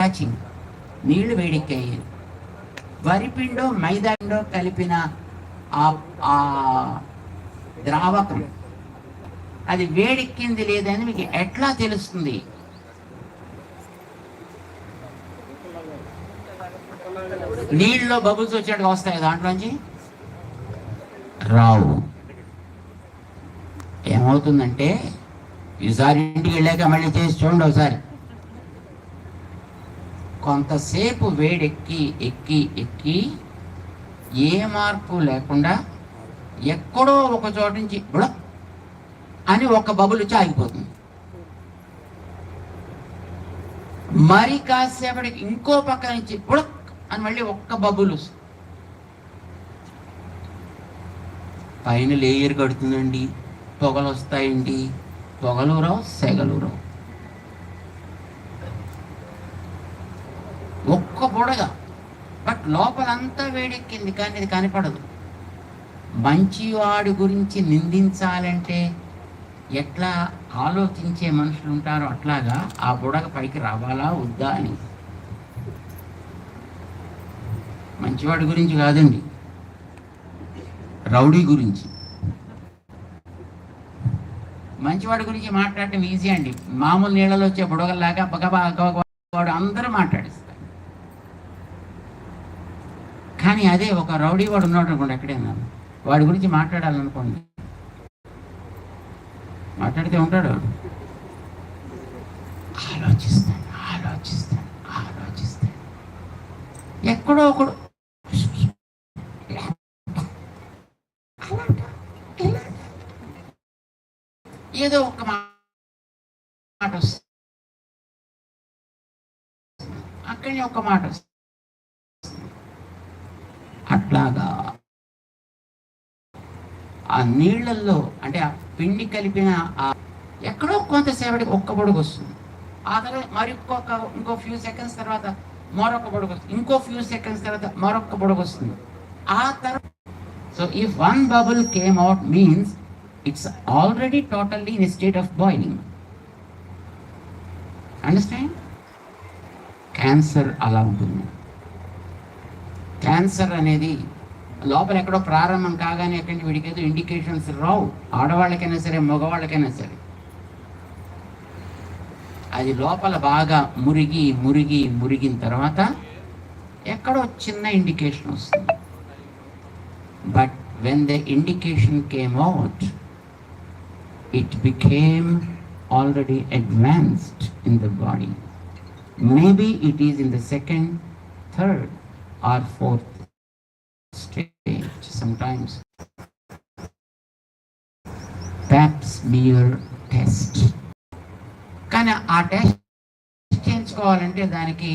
Catching నీళ్ళు వేడెక్కాయి. వరిపిండో మైదాండో కలిపిన ఆ ఆ ద్రావకం. అది వేడెక్కింది లేదని మీకు ఎట్లా తెలుస్తుంది? నీళ్ళలో బబుల్స్ వచ్చేట్టుగా వస్తాయి దాంట్లోంచి? రావు. ఏమవుతుందంటే ఈసారి ఇంటికి వెళ్ళాక మళ్ళీ చేసి చూడండి ఒకసారి. కొంతసేపు వేడెక్కి ఎక్కి ఎక్కి ఏ మార్పు లేకుండా ఎక్కడో ఒక చోట నుంచి బుడక్ అని ఒక బబుల్ వచ్చి ఆగిపోతుంది మరి కాసేపటికి ఇంకో పక్క నుంచి బుడక్ అని మళ్ళీ ఒక్క బబుల్ పైన లేయర్ కడుతుందండి పొగలు వస్తాయండి పొగలు రావు సెగలు రావు ఒక్క బుడగ బట్ లోపలంతా వేడెక్కింది కానీ ఇది కనపడదు. మంచివాడి గురించి నిందించాలంటే ఎట్లా ఆలోచించే మనుషులు ఉంటారో అట్లాగా ఆ బుడగ పైకి రావాలా వద్దా అని. మంచివాడి గురించి కాదండి. రౌడీ గురించి. మంచివాడి గురించి మాట్లాడటం ఈజీ అండి. మామూలు నీళ్ళలో వచ్చే బుడగల్లాగా బగబా వాడు అందరూ మాట్లాడిస్తారు. కానీ అదే ఒక రౌడీ వాడు ఉన్నాడు అనుకోండి ఎక్కడైనా వాడి గురించి మాట్లాడాలనుకోండి. మాట్లాడితే ఉంటాడు. ఆలోచిస్తాను ఆలోచిస్తాను ఆలోచిస్తాను. ఎక్కడో ఒకడు. ఏదో ఒక మాట వస్తుంది. అక్కడనే ఒక మాట వస్తుంది. అట్లాగా. ఆ నీళ్ళల్లో అంటే ఆ పిండి కలిపిన ఆ ఎక్కడో కొంతసేపటికి ఒక్క పొడుగు వస్తుంది. ఆ తర్వాత మరొక ఇంకో ఫ్యూ సెకండ్స్ తర్వాత మరొక పొడుగు వస్తుంది. ఇంకో ఫ్యూ సెకండ్స్ తర్వాత మరొక పొడుగు వస్తుంది. ఆ తర్వాత so if one bubble came out means it's already totally in state of boiling understand cancer అలా ఉంటుంది. క్యాన్సర్ అనేది లోపల ఎక్కడో ప్రారంభం కాగానే ఎక్కడి వీడికేదో ఇండికేషన్స్ రావు. ఆడవాళ్ళకైనా సరే మగవాళ్ళకైనా సరే. అది లోపల బాగా మురిగి మురిగి మురిగిన తర్వాత ఎక్కడో చిన్న ఇండికేషన్ వస్తుంది. But when the indication came out it became already advanced in the body maybe it is in the second third or fourth stage sometimes. Pap smear test. కానీ ఆ టెస్ట్ చేయించుకోవాలంటే దానికి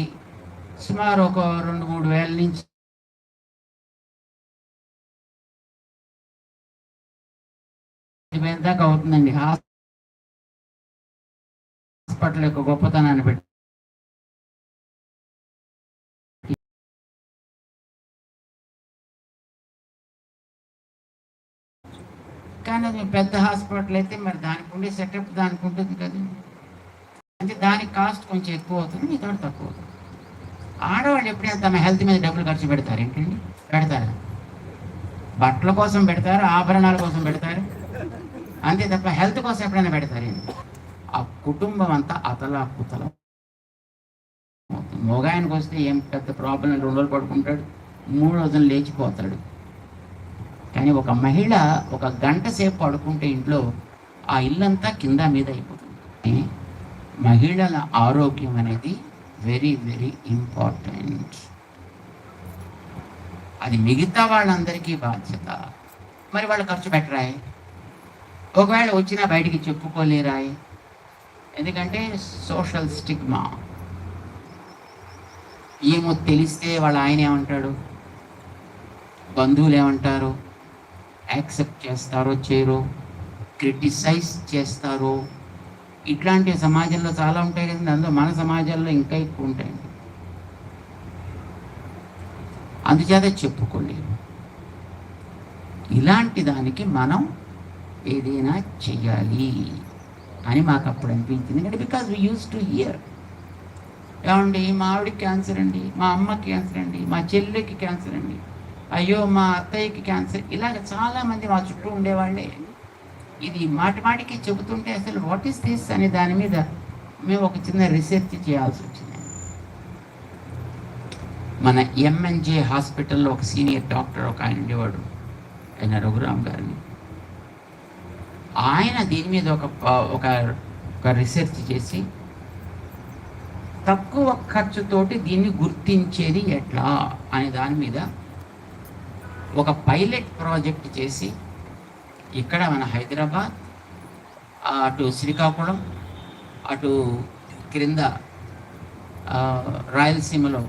సుమారు ఒక రెండు మూడు వేల నుంచి దాకా అవుతుందండి హాస్పిటల్ యొక్క గొప్పతనాన్ని పెట్టి కానీ అది పెద్ద హాస్పిటల్ అయితే మరి దానికి ఉండే సెటప్ దానికి ఉంటుంది కదా. అంటే దానికి కాస్ట్ కొంచెం ఎక్కువ అవుతుంది మీతో తక్కువ అవుతుంది. ఆడవాళ్ళు ఎప్పుడైనా తమ హెల్త్ మీద డబ్బులు ఖర్చు పెడతారు ఏంటండి? పెడతారా? బట్టల కోసం పెడతారు? ఆభరణాల కోసం పెడతారు? అంతే తప్ప హెల్త్ కోసం ఎప్పుడైనా పెడతారు ఆ కుటుంబం అంతా అతల కుతల మొగాయనకు వస్తే ఏం పెద్ద ప్రాబ్లం రెండు రోజులు పడుకుంటాడు మూడు రోజులు లేచిపోతాడు. కానీ ఒక మహిళ ఒక గంట సేపు పడుకుంటే ఇంట్లో ఆ ఇల్లంతా కింద మీద అయిపోతుంది. మహిళల ఆరోగ్యం అనేది వెరీ వెరీ ఇంపార్టెంట్ అది మిగతా వాళ్ళందరికీ బాధ్యత. మరి వాళ్ళు ఖర్చు పెట్టరాయి? ఒకవేళ వచ్చినా బయటికి చెప్పుకోలేరాయి? ఎందుకంటే సోషల్ స్టిగ్మా ఏమో తెలిస్తే వాళ్ళ ఆయన ఏమంటాడు? బంధువులు ఏమంటారు? యాక్సెప్ట్ చేస్తారో చేయరో క్రిటిసైజ్ చేస్తారో ఇట్లాంటి సమాజంలో చాలా ఉంటాయి కదండి. అందులో మన సమాజంలో ఇంకా ఎక్కువ ఉంటాయండి. అందుచేత చెప్పుకోలేరు ఇలాంటి దానికి మనం ఏదైనా చెయ్యాలి అని మాకు అప్పుడు అనిపించింది. ఎందుకంటే because we use to hear ఏమండి మా ఆవిడకి క్యాన్సర్ అండి మా అమ్మకి క్యాన్సర్ అండి మా చెల్లెకి క్యాన్సర్ అండి. అయ్యో మా అత్తయ్యకి క్యాన్సర్ ఇలాగ చాలామంది మా చుట్టూ ఉండేవాళ్ళే. ఇది మాటి మాటికి చెబుతుంటే అసలు వాట్ ఈస్ దిస్ అనే దాని మీద మేము ఒక చిన్న రీసెర్చ్ చేయాల్సి వచ్చింది. మన ఎంఎన్జే హాస్పిటల్లో ఒక సీనియర్ డాక్టర్ ఒక ఆయన ఉండేవాడు ఆయన రఘురామ్ గారిని. ఆయన దీని మీద ఒక ఒక ఒక రీసెర్చ్ చేసి తక్కువ ఖర్చుతోటి దీన్ని గుర్తించేది ఎట్లా అనే దాని మీద ఒక పైలట్ ప్రాజెక్ట్ చేసి ఇక్కడ మన హైదరాబాద్ అటు శ్రీకాకుళం అటు క్రింద రాయలసీమలో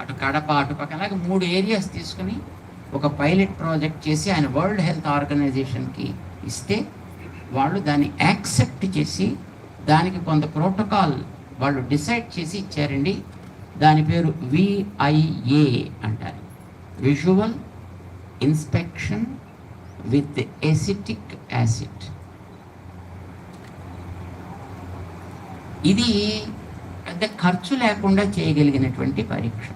అటు కడప అటు పక్కన అలాగే మూడు ఏరియాస్ తీసుకుని ఒక పైలట్ ప్రాజెక్ట్ చేసి ఆయన వరల్డ్ హెల్త్ ఆర్గనైజేషన్కి ఇస్తే వాళ్ళు దాన్ని యాక్సెప్ట్ చేసి దానికి కొంత ప్రోటోకాల్ వాళ్ళు డిసైడ్ చేసి ఇచ్చారండి. దాని పేరు విఐఏ అంటారు. Visual inspection with acetic acid ఇది పెద్ద ఖర్చు లేకుండా చేయగలిగినటువంటి పరీక్ష.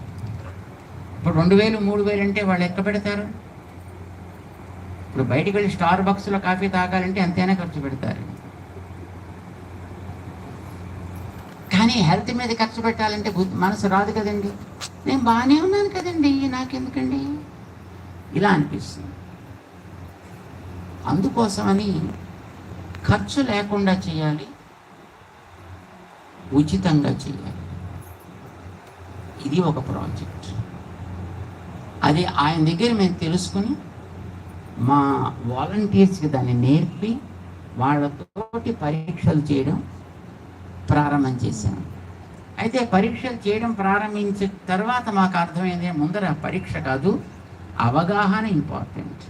ఇప్పుడు రెండు వేలు మూడు వేలు అంటే వాళ్ళు ఎక్క పెడతారు? ఇప్పుడు బయటికి వెళ్ళి స్టార్ బాక్స్లో కాఫీ తాగాలంటే ఎంతైనా ఖర్చు పెడతారు. కానీ హెల్త్ మీద ఖర్చు పెట్టాలంటే మనసు రాదు కదండి. నేను బాగానే ఉన్నాను కదండి నాకెందుకండి? ఇలా అనిపిస్తుంది. అందుకోసమని ఖర్చు లేకుండా చేయాలి ఉచితంగా చేయాలి. ఇది ఒక ప్రాజెక్ట్. అది ఆయన దగ్గర మేము తెలుసుకుని మా వాలంటీర్స్కి దాన్ని నేర్పి వాళ్ళతోటి పరీక్షలు చేయడం ప్రారంభం చేశాను అయితే పరీక్షలు చేయడం ప్రారంభించిన తర్వాత మాకు అర్థమైంది ముందర పరీక్ష కాదు అవగాహన ఇంపార్టెంట్.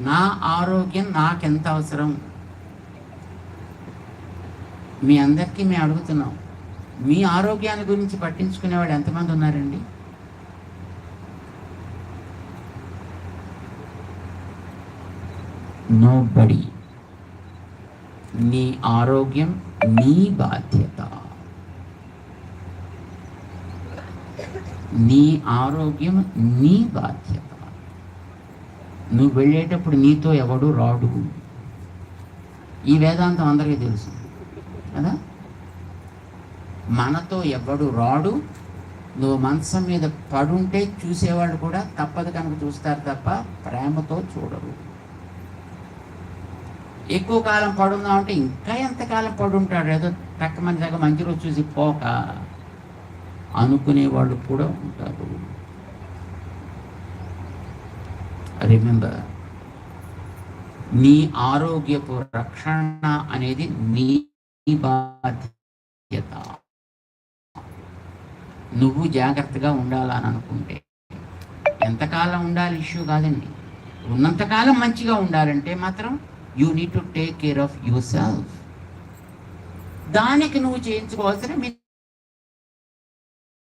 నా ఆరోగ్యం నాకెంత అవసరం? మీ అందరికీ మేము అడుగుతున్నాం. మీ ఆరోగ్యాన్ని గురించి పట్టించుకునేవాడు ఎంతమంది ఉన్నారండి? నో బడి నీ ఆరోగ్యం నీ బాధ్యత. నీ ఆరోగ్యం నీ బాధ్యత. నువ్వు వెళ్ళేటప్పుడు నీతో ఎవడు రాడు. ఈ వేదాంతం అందరికీ తెలుసు. కదా? మనతో ఎవడు రాడు నువ్వు మనసు మీద పడుంటే చూసేవాళ్ళు కూడా తప్పదు కనుక చూస్తారు తప్ప ప్రేమతో చూడరు. ఎక్కువ కాలం పడుందాం అంటే ఇంకా ఎంతకాలం పడుంటాడు? ఏదో తక్కువ మంది దగ్గర మంచి రోజు చూసి పోక అనుకునే వాళ్ళు కూడా ఉంటారు. రిమెంబర్ నీ ఆరోగ్యపు రక్షణ అనేది నీ బాధ్యత. నువ్వు జాగ్రత్తగా ఉండాలని అనుకుంటే ఎంతకాలం ఉండాలి ఇష్యూ కాదండి. ఉన్నంతకాలం మంచిగా ఉండాలంటే మాత్రం you need to take care of yourself దానికి నువ్వు చేయించుకోవాల్సిన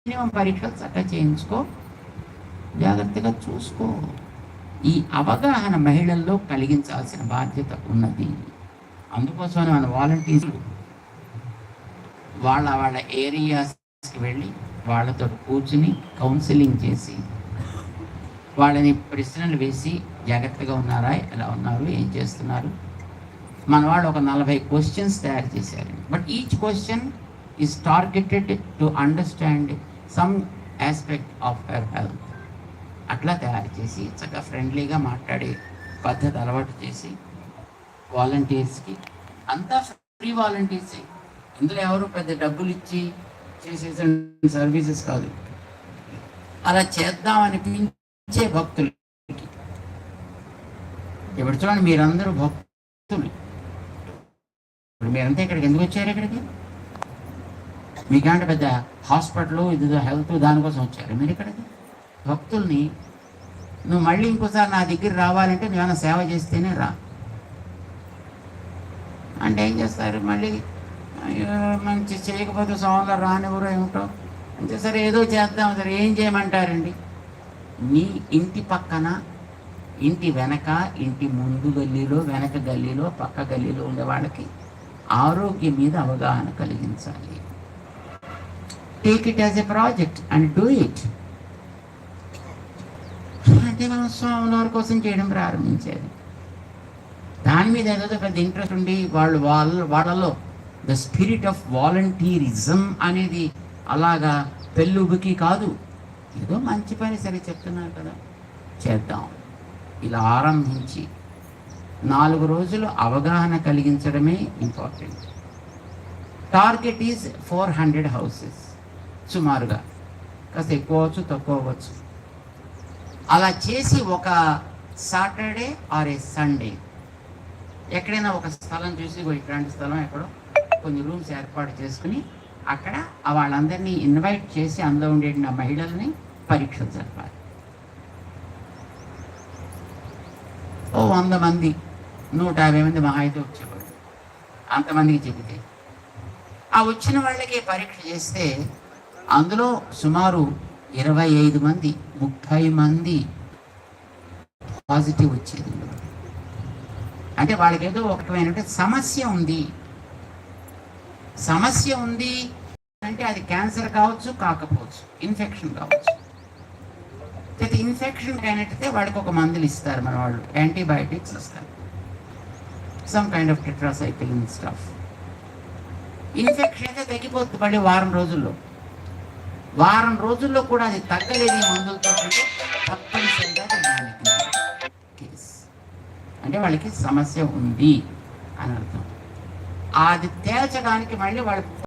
మినిమం పరీక్షలు చక్కగా చేయించుకో జాగ్రత్తగా చూసుకో. ఈ అవగాహన మహిళల్లో కలిగించాల్సిన బాధ్యత ఉన్నది. అందుకోసం మన వాలంటీర్లు వాళ్ళ వాళ్ళ ఏరియాస్కి వెళ్ళి వాళ్ళతో కూర్చుని కౌన్సిలింగ్ చేసి వాళ్ళని ప్రశ్నలు వేసి జాగ్రత్తగా ఉన్నారా ఎలా ఉన్నారు ఏం చేస్తున్నారు? మన వాళ్ళు ఒక నలభై క్వశ్చన్స్ తయారు చేశారు. But each question is targeted to understand some aspect of her health అట్లా తయారు చేసి చక్కగా ఫ్రెండ్లీగా మాట్లాడే పద్ధతి అలవాటు చేసి వాలంటీర్స్కి. అంతా ఫ్రీ వాలంటీర్సే. ఇందులో ఎవరు పెద్ద డబ్బులు ఇచ్చి చేసే సర్వీసెస్ కాదు. అలా చేద్దాం అనిపించే భక్తులకి. ఇప్పుడు చూడండి మీరందరూ భక్తులు. ఇప్పుడు మీరంతా ఇక్కడికి ఎందుకు వచ్చారు ఇక్కడికి? మీకంటే పెద్ద హాస్పిటల్ ఇది హెల్త్ దానికోసం వచ్చారు మీరు ఇక్కడికి? భక్తుల్ని నువ్వు మళ్ళీ ఇంకోసారి నా దగ్గర రావాలంటే నువ్వేమైనా సేవ చేస్తేనే రా. అంటే ఏం చేస్తారు? మళ్ళీ మంచి చేయకపోతే సోమవారం రానివ్వరు ఏమిటో? అంటే సరే ఏదో చేద్దాం సరే ఏం చేయమంటారండి? నీ ఇంటి పక్కన ఇంటి వెనక ఇంటి ముందు గల్లీలో వెనక గల్లీలో పక్క గల్లీలో ఉండే వాళ్ళకి ఆరోగ్యం మీద అవగాహన కలిగించాలి. Take it as a project and do it అంటే మనం స్వామివారి కోసం చేయడం ప్రారంభించేది దాని మీద ఏదో పెద్ద ఇంట్రెస్ట్ ఉండి వాళ్ళు వాళ్ళ వాళ్ళలో ద స్పిరిట్ ఆఫ్ వాలంటీరిజం అనేది అలాగా పెళ్ళుబుకి కాదు. ఏదో మంచి పని సరే చెప్తున్నారు కదా. చేద్దాం. ఇలా ఆరంభించి నాలుగు రోజులు అవగాహన కలిగించడమే important target is four hundred houses సుమారుగా. కాస్త ఎక్కువ అవచ్చు తక్కువ అవ్వచ్చు. అలా చేసి ఒక సాటర్డే ఆర్ ఏ సండే. ఎక్కడైనా ఒక స్థలం చూసి ఇట్లాంటి స్థలం ఎక్కడో కొన్ని రూమ్స్ ఏర్పాటు చేసుకుని అక్కడ వాళ్ళందరినీ ఇన్వైట్ చేసి అందులో ఉండే ఆ మహిళల్ని పరీక్షలు జరపాలి. ఓ వంద మంది నూట యాభై మంది మహా అయితే వచ్చేవాళ్ళు. అంతమందికి చెబితే ఆ వచ్చిన వాళ్ళకి పరీక్ష చేస్తే అందులో సుమారు ఇరవై ఐదు మంది ముప్పై మంది పాజిటివ్ వచ్చేది. అంటే వాళ్ళకేదో ఒకటమైనటువంటి సమస్య ఉంది. సమస్య ఉంది అంటే అది క్యాన్సర్ కావచ్చు కాకపోవచ్చు ఇన్ఫెక్షన్ కావచ్చు. అయితే ఇన్ఫెక్షన్ అయినట్టయితే వాడికి ఒక మందులు ఇస్తారు మన వాళ్ళు యాంటీబయాటిక్స్ ఇస్తారు some kind of tetracycline stuff infection అయితే తగ్గిపోతుంది మళ్ళీ వారం రోజుల్లో. వారం రోజుల్లో కూడా అది తగ్గలేని మందులతో అంటే తప్పనిసరిగా అంటే వాళ్ళకి సమస్య ఉంది అని అర్థం. అది తేల్చడానికి మళ్ళీ వాళ్ళు